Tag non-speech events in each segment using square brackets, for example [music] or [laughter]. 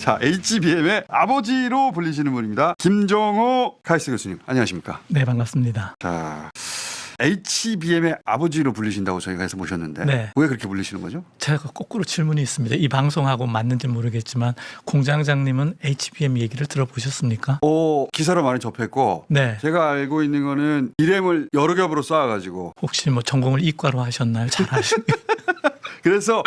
자, HBM의 아버지로 불리시는 분입니다. 김정호 카이스트 교수님, 안녕하십니까? 네, 반갑습니다. 자, HBM의 아버지로 불리신다고 저희가 해서 모셨는데 네. 왜 그렇게 불리시는 거죠? 제가 거꾸로 질문이 있습니다. 이 방송하고 맞는지 모르겠지만 공장장님은 HBM 얘기를 들어보셨습니까? 어, 기사로 많이 접했고 네. 제가 알고 있는 거는 이렘을 여러 겹으로 쌓아가지고 혹시 뭐 전공을 이과로 하셨나요? 잘 아시고. [laughs] 그래서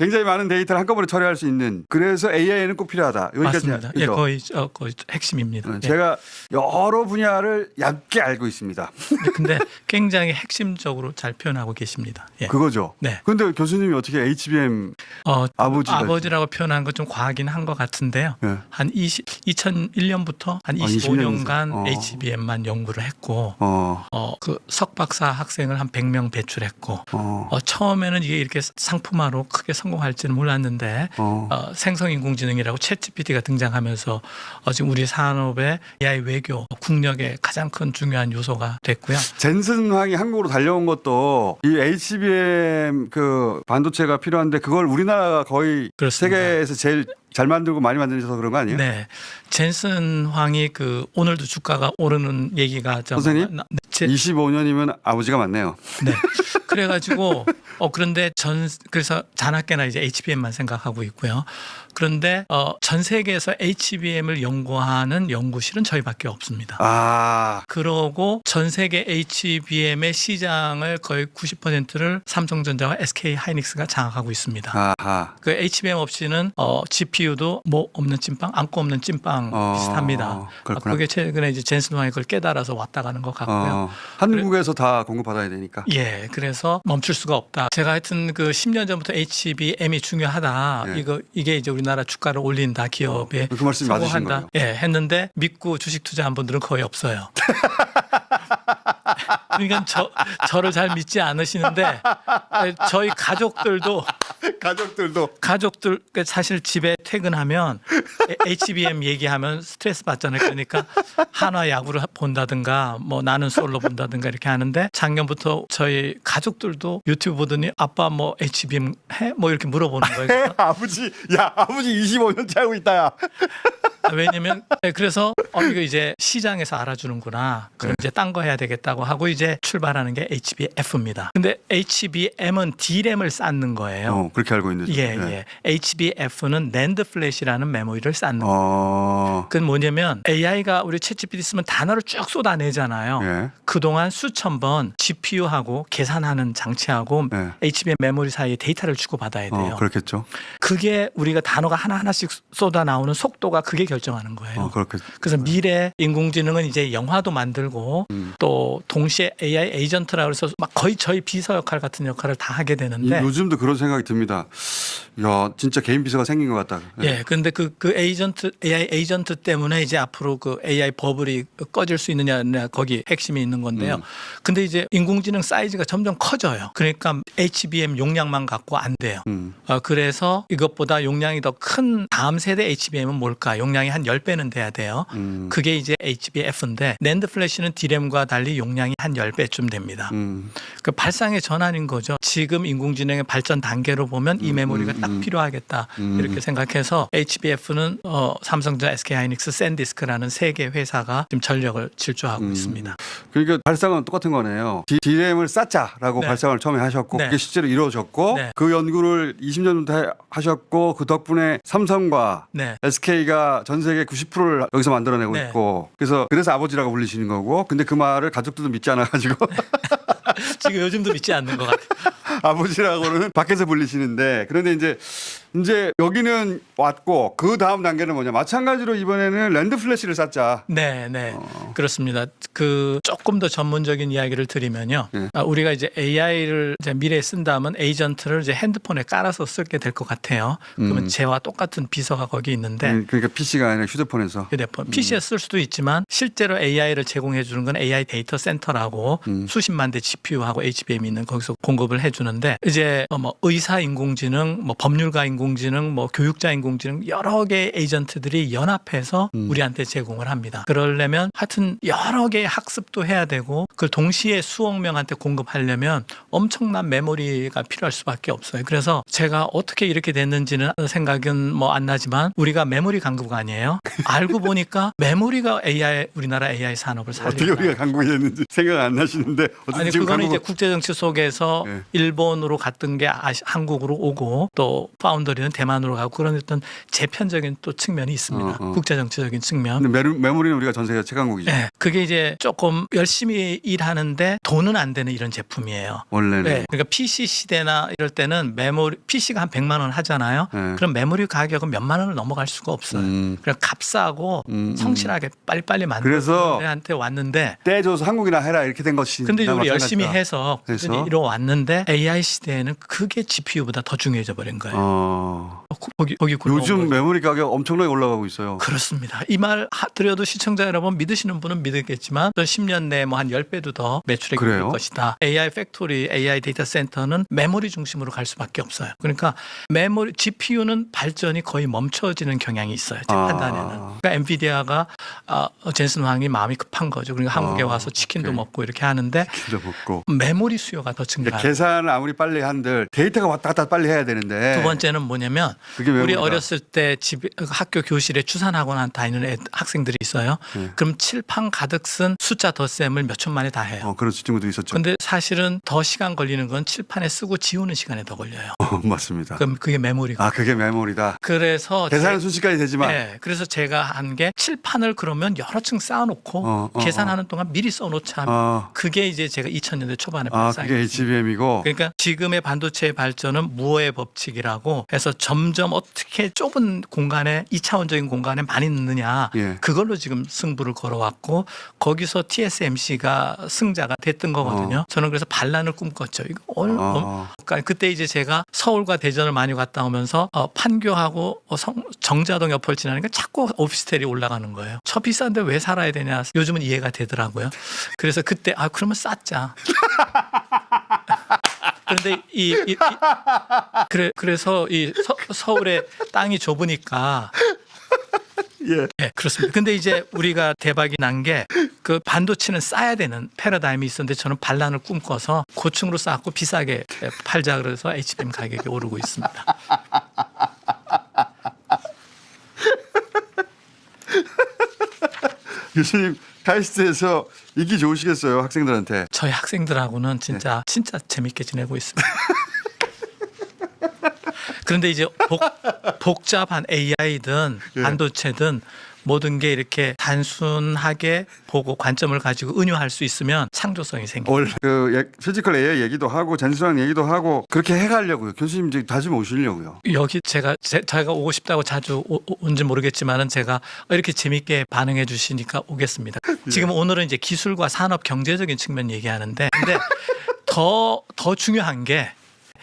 굉장히 많은 데이터를 한꺼번에 처리할 수 있는 그래서 AI는 꼭 필요하다. 여기까지 맞습니다. 예? 거의 어, 거의 핵심입니다. 어, 예. 제가 여러 분야를 얇게 알고 있습니다. 근데 굉장히 핵심적으로 잘 표현하고 계십니다. 예. 그거죠. 네. 근데 교수님이 어떻게 HBM 어, 아버지가 아버지라고 표현한 건 좀 과하긴 한 것 같은데요. 예. 한 20, 2001년부터 한 아, 25년간 20년. 어. HBM만 연구를 했고 어, 어, 그 석박사 학생을 한 100명 배출했고 어, 어, 처음에는 이게 이렇게 상품화로 크게 성 공할지는 몰랐는데 어. 어, 생성인공지능이라고 챗GPT가 등장하면서 어, 지금 우리 산업의 AI 외교 국력의 가장 큰 중요한 요소가 됐고요. 젠슨 황이 한국으로 달려온 것도 이 HBM 그 반도체가 필요한데 그걸 우리나라가 거의 그렇습니다. 세계에서 제일 잘 만들고 많이 만들어서 그런 거 아니에요? 네, 젠슨 황이 그 오늘도 주가가 오르는 얘기가 좀 선생님? 나- 네, 제- 25년이면 아버지가 맞네요. 네. 그래가지고 [laughs] 어 그런데 전 그래서 자나깨나 이제 HBM만 생각하고 있고요. 그런데 어, 전 세계에서 HBM을 연구하는 연구실은 저희밖에 없습니다. 아, 그러고 전 세계 HBM의 시장을 거의 90%를 삼성전자와 SK 하이닉스가 장악하고 있습니다. 아하. 그 HBM 없이는 어, GPU도 뭐 없는 찐빵, 안고 없는 찐빵 어, 비슷합니다. 그렇구나. 그게 최근에 이제 젠슨 황이 그걸 깨달아서 왔다 가는 것 같고요. 어, 한국에서 다 공급받아야 되니까. 예, 그래서 멈출 수가 없다. 제가 하여튼 그 10년 전부터 HBM이 중요하다. 예. 이거 이게 이제 우리나라 주가를 올린다 기업에 그 말씀이 맞으신 성공한다. 예, 했는데 믿고 주식 투자한 분들은 거의 없어요. [laughs] 그러니까 저 저를 잘 믿지 않으시는데 저희 가족들도 가족들도 가족들 그 사실 집에 퇴근하면 HBM 얘기하면 스트레스 받잖아요. 그러니까 한화 야구를 본다든가 뭐 나는 솔로 본다든가 이렇게 하는데 작년부터 저희 가족들도 유튜브 보더니 아빠 뭐 HBM 해? 뭐 이렇게 물어보는 거예요. [laughs] 아버지, 야, 아버지 25년째 하고 있다, 야. 왜냐면 네, 그래서 어 이거 이제 시장에서 알아주는구나. 그럼 이제 딴 거 해야 되겠다고 하고 이제 출발하는 게 HBF입니다. 근데 HBM은 D램을 쌓는 거예요. 어, 그렇게 알고 있는데. 예, 예. HBF는 낸드 플래시라는 메모리를 쌓는 거예요. 어, 그건 뭐냐면 AI가 우리 챗GPT 쓰면 단어를 쭉 쏟아내잖아요. 예. 그동안 수천 번 GPU하고 계산하는 장치하고 예. HBM 메모리 사이에 데이터를 주고받아야 돼요. 어, 그렇겠죠. 그게 우리가 단어가 하나하나씩 쏟아 나오는 속도가 그게 결정하는 거예요. 어. 그래서 미래 인공지능은 이제 영화도 만들고 음. 또 동시에 AI 에이전트라 그래서 막 거의 저희 비서 역할 같은 역할을 다 하게 이- 되는데 요즘도 그런 생각이 듭니다. 야, 진짜 개인 비서가 생긴 것 같다. 예, 근데 그, 그 에이전트, AI 에이전트 때문에 이제 앞으로 그 AI 버블이 꺼질 수 있느냐, 거기 핵심이 있는 건데요. 음. 근데 이제 인공지능 사이즈가 점점 커져요. 그러니까 HBM 용량만 갖고 안 돼요. 음. 어, 그래서 이것보다 용량이 더 큰 다음 세대 HBM은 뭘까? 용량 이 한 10배는 돼야 돼요. 음. 그게 이제 HBF인데 낸드 플래시는 D램과 달리 용량이 한 10배쯤 됩니다. 음. 그 발상의 전환인 거죠. 지금 인공지능의 발전 단계로 보면 이 음, 메모리가 음, 딱 음. 필요하겠다 음. 이렇게 생각해서 HBF는 어, 삼성전자, SK하이닉스, 샌디스크라는 세 개 회사가 지금 전력을 질주하고 음. 있습니다. 그러니까 발상은 똑같은 거네요. D램을 쌓자라고 네. 발상을 처음에 하셨고 네. 그게 실제로 이루어졌고 네. 그 연구를 20년부터 하셨고 그 덕분에 삼성과 네. SK가 전 세계 90%를 여기서 만들어내고 네. 있고 그래서 그래서 아버지라고 불리시는 거고 근데 그 말을 가족들도 믿지 않아가지고 [laughs] 지금 요즘도 믿지 않는 것 같아요. [laughs] 아버지라고는 밖에서 불리시는데 그런데 이제 이제 여기는 왔고 그 다음 단계는 뭐냐 마찬가지로 이번에는 랜드 플래시를 쌓자. 네, 네. 어. 그렇습니다. 그 조금 더 전문적인 이야기를 드리면요. 네. 아, 우리가 이제 AI를 이제 미래에 쓴다면 에이전트를 이제 핸드폰에 깔아서 쓰게 될 것 같아요. 그러면 음. 쟤와 똑같은 비서가 거기 있는데 음, 그러니까 PC가 아니라 휴대폰에서. 휴대폰 PC에 쓸 수도 있지만 실제로 AI를 제공해 주는 건 AI 데이터 센터라고 음. 수십만 대 GPU하고 HBM이 있는 거기서 공급을 해주 는데 이제 어, 뭐 의사 인공지능, 뭐 법률가 인공지능 뭐 교육자 인공지능 여러 개의 에이전트들이 연합해서 음. 우리한테 제공을 합니다. 그러려면 하여튼 여러 개의 학습도 해야 되고 그걸 동시에 수억 명한테 공급하려면 엄청난 메모리가 필요할 수밖에 없어요. 그래서 제가 어떻게 이렇게 됐는지는 생각은 뭐 안 나지만 우리가 메모리 강국 아니에요. 알고 보니까 [laughs] 메모리가 AI 우리나라 AI 산업을 어떻게 살리는 우리가 강국이 됐는지 생각 안 나시는데 아니 그거는 이제 강국 국제 정치 속에서 네. 일본으로 갔던 게 아시, 한국으로 오고 또 파운더리는 대만으로 가고 그런 어떤 재편적인 또 측면이 있습니다. 어, 어. 국제 정치적인 측면. 근데 메모- 메모리는 우리가 전 세계 최강국이죠. 네, 그게 이제 조금 열심히 일하는데 돈은 안 되는 이런 제품이에요. 원래는 네, 그러니까 PC 시대나 이럴 때는 메모리 PC가 한 100만 원 하잖아요. 네. 그럼 메모리 가격은 몇만 원을 넘어갈 수가 없어요. 음. 그냥 값싸고 음, 음. 성실하게 빨리빨리 그래서 만드는 데한테 왔는데 떼줘서 한국이나 해라 이렇게 된 것이. 근데 우리. 열심히 해서 그래서? 꾸준히 이뤄왔는데 AI 시대에는 그게 GPU보다 더 중요해져 버린 거예요. 어, 어, 거기 거기 요즘. 메모리 가격 엄청나게 올라가고 있어요. 그렇습니다. 이 말 드려도 시청자 여러분 믿으시는 분은 믿겠지만 또 10년 내에 뭐 한 10배도 더 매출액이? 올 것이다. AI 팩토리, AI 데이터 센터는 메모리 중심으로 갈 수밖에 없어요. 그러니까 메모리 GPU는 발전이 거의 멈춰지는 경향이 있어요. 제 아. 판단에는. 그러니까 엔비디아가 아, 젠슨 황이 마음이 급한 거죠. 그러니까 한국에 아, 와서 치킨도 오케이. 먹고 이렇게 하는데 기도 먹고. 메모리 수요가 더 그러니까 증가해요. 계산을 아무리 빨리 한들 데이터가 왔다 갔다 빨리 해야 되는데. 두 번째는 뭐냐면 그게 우리 메모리다. 어렸을 때 집 학교 교실에 추산학원 다니는 애, 학생들이 있어요. 네. 그럼 칠판 가득 쓴 숫자 덧셈을 몇 초 만에 다 해요. 어, 그런 친구도 있었죠. 근데 사실은 더 시간 걸리는 건 칠판에 쓰고 지우는 시간에 더 걸려요. 어, [laughs] 맞습니다. 그럼 그게 메모리가. 아, 그게 메모리다. 그래서 계산은 제- 순식간에 되지만 네, 그래서 제가 한 게 칠판을 그러면 여러 층 쌓아놓고 어, 어, 계산하는 동안 미리 써놓자. 아, 그게 이제 제가 2000년대 초반에 아 그게 HBM이고 그러니까 지금의 반도체의 발전은 무어의 법칙이라고 해서 점점 어떻게 좁은 공간에 이차원적인 공간에 많이 넣느냐 예. 그걸로 지금 승부를 걸어왔고 거기서 TSMC가 승자가 됐던 거거든요. 저는 그래서 반란을 꿈꿨죠. 이거 얼, 어. 어, 그러니까 그때 이제 제가 서울과 대전을 많이 갔다 오면서 어, 판교하고 어, 성- 정자동 옆을 지나니까 자꾸 오피스텔이 올라가는 거예요. 저 비싼데 왜 살아야 되냐. 요즘은 이해가 되더라고요. 그래서 그때 아 그러면 쌓자. [laughs] 그런데 이, 이- 이- 그래 그래서 이 서, 울의 땅이 좁으니까 예. 예, 그렇습니다. 근데 이제 우리가 대박이 난 게 그 반도체는 쌓아야 되는 패러다임이 있었는데 저는 반란을 꿈꿔서 고층으로 쌓고 비싸게 팔자 그래서 HBM 가격이 오르고 있습니다. [laughs] 교수님 카이스트에서 인기 좋으시겠어요 학생들한테. 저희 학생들하고는 진짜 진짜 재밌게 지내고 있습니다. [laughs] 그런데 이제 복, 복잡한 AI든 예. 반도체든 모든 게 이렇게 단순하게 보고 관점을 가지고 은유할 수 있으면 창조성이. 원래 그 예- 피지컬 AI 얘기도 하고 잔수랑 얘기도 하고 그렇게 해가려고요. 교수님 이제 다시 모시려고요. 여기 제가 제, 제가 오고 싶다고 자주 오- 온지 모르겠지만은 제가 이렇게 재밌게 반응해 주시니까 오겠습니다. [laughs] 예. 지금 오늘은 이제 기술과 산업 경제적인 측면 얘기하는데 근데 [laughs] 더 더 중요한 게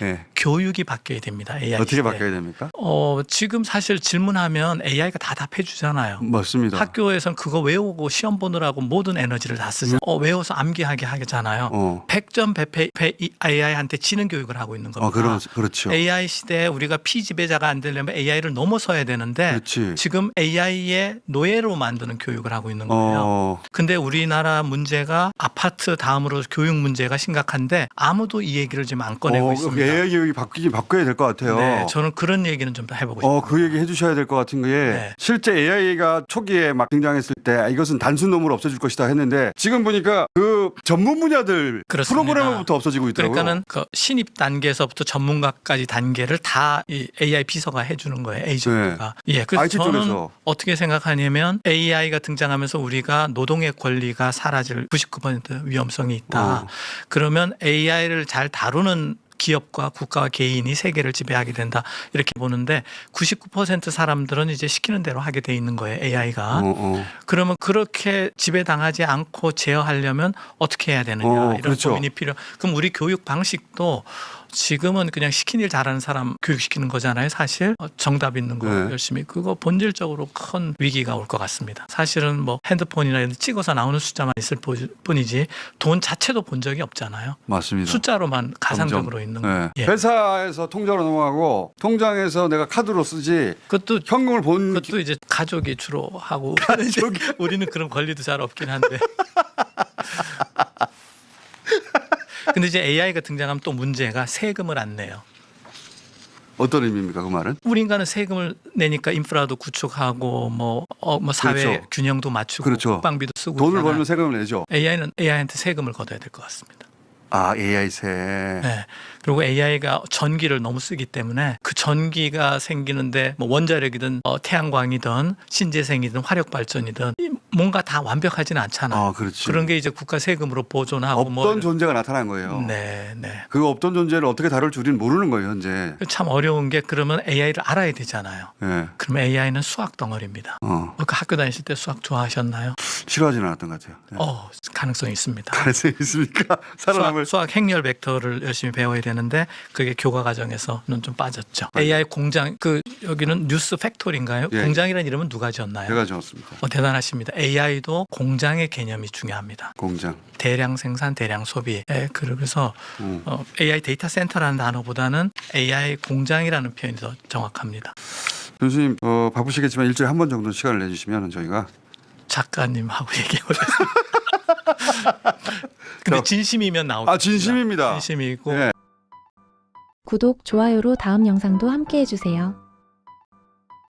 예. 교육이 바뀌어야 됩니다. AI 어떻게 시대에. 바뀌어야 됩니까? 어, 지금 사실 질문하면 AI가 다 답해 주잖아요. 맞습니다. 학교에선 그거 외우고 시험 보느라고 모든 에너지를 다 쓰죠. 어, 외워서 암기하게 하잖아요. 어. 100점 배패 AI한테 지는 교육을 하고 있는 겁니다. 어 그런 그렇죠. AI 시대에 우리가 피지배자가 안 되려면 AI를 넘어서야 되는데 그렇지. 지금 AI의 노예로 만드는 교육을 하고 있는 거예요. 어. 근데 우리나라 문제가 아파트 다음으로 교육 문제가 심각한데 아무도 이 얘기를 지금 안 꺼내고 어, 있습니다. AI 교육이 바뀌긴 바꿔야 될 것 같아요. 네, 저는 그런 얘기는 좀더 해보고 싶어요. 어, 그 얘기 해주셔야 될 것 같은 게 네. 실제 AI가 초기에 막 등장했을 때 아, 이것은 단순 놈으로 없애줄 것이다 했는데 지금 보니까 그 전문 분야들 그렇습니다. 프로그래머부터 없어지고 있더라고요. 그러니까는 그 신입 단계에서부터 전문가까지 단계를 다 이 AI 비서가 해주는 거예요. 에이전트가. 예, 그래서 IT 저는 쪽에서. 어떻게 생각하냐면 AI가 등장하면서 우리가 노동의 권리가 사라질 99% 위험성이 있다. 어. 그러면 AI를 잘 다루는 기업과 국가와 개인이 세계를 지배하게 된다 이렇게 보는데 99% 사람들은 이제 시키는 대로 하게 돼 있는 거예요 AI가 어, 어. 그러면 그렇게 지배당하지 않고 제어하려면 어떻게 해야 되느냐 어, 이런 그렇죠. 고민이 필요. 그럼 우리 교육 방식도 지금은 그냥 시킨 일 잘하는 사람 교육시키는 거잖아요. 사실 어, 정답 있는 거 네. 열심히 그거 본질적으로 큰 위기가 올 것 같습니다. 사실은 뭐 핸드폰이나 이런 데 찍어서 나오는 숫자만 있을 보- 뿐이지 돈 자체도 본 적이 없잖아요. 맞습니다. 숫자로만 가상적으로. 있는 거. 네. 예. 회사에서 통장으로 넘어가고 통장에서 내가 카드로 쓰지 그것도 현금을 본 그것도 이제 가족이 주로 하고 [laughs] 이제 우리는 그런 권리도 잘 없긴 한데. [laughs] 근데 이제 AI가 등장하면 또 문제가 세금을 안 내요. 어떤 의미입니까 그 말은? 우리 인간은 세금을 내니까 인프라도 구축하고 뭐, 어, 뭐 사회 그렇죠. 균형도 맞추고 그렇죠. 국방비도 쓰고 돈을. 벌면 세금을 내죠. AI는 AI한테 세금을 걷어야 될 것 같습니다. 아 AI 세. 네. 그리고 AI가 전기를 너무 쓰기 때문에 그 전기가 생기는데 뭐 원자력이든 어, 태양광이든 신재생이든 화력 발전이든 이 뭔가 다 완벽하지는 않잖아요. 아 그렇지. 그런 게 이제 국가 세금으로 보존하고 없던 뭐 존재가 나타난 거예요. 네, 네. 그 없던 존재를 어떻게 다룰 줄은 모르는 거예요 현재. 참 어려운 게 그러면 AI를 알아야 되잖아요. 예. 그러면 AI는 수학 덩어리입니다. 어. 그 학교 다니실 때 수학 좋아하셨나요? 싫어하지는 않았던 것 같아요. 예. 어, 가능성이 있습니다. 가능성이 있습니까? 살아남을. 수학, 수학 행렬 벡터를 열심히 배워야 되는데 그게 교과 과정에서는 좀 빠졌죠. AI 공장 그 여기는 뉴스 팩토리인가요? 예. 공장이라는 이름은 누가 지었나요? 제가 적었습니다. 어, 대단하십니다. AI도 공장의 개념이 중요합니다. 공장. 대량 생산, 대량 소비. 예, 그래서 음. 어, AI 데이터 센터라는 단어보다는 AI 공장이라는 표현이 더 정확합니다. 교수님 어, 바쁘시겠지만 일주일에 한 번 정도 시간을 내주시면 저희가 작가님하고 [laughs] 얘기해 보겠습니다. 근데 저- 진심이면 나오겠습니다. 아 진심입니다. 진심이고 예. 구독, 좋아요로 다음 영상도 함께 해주세요.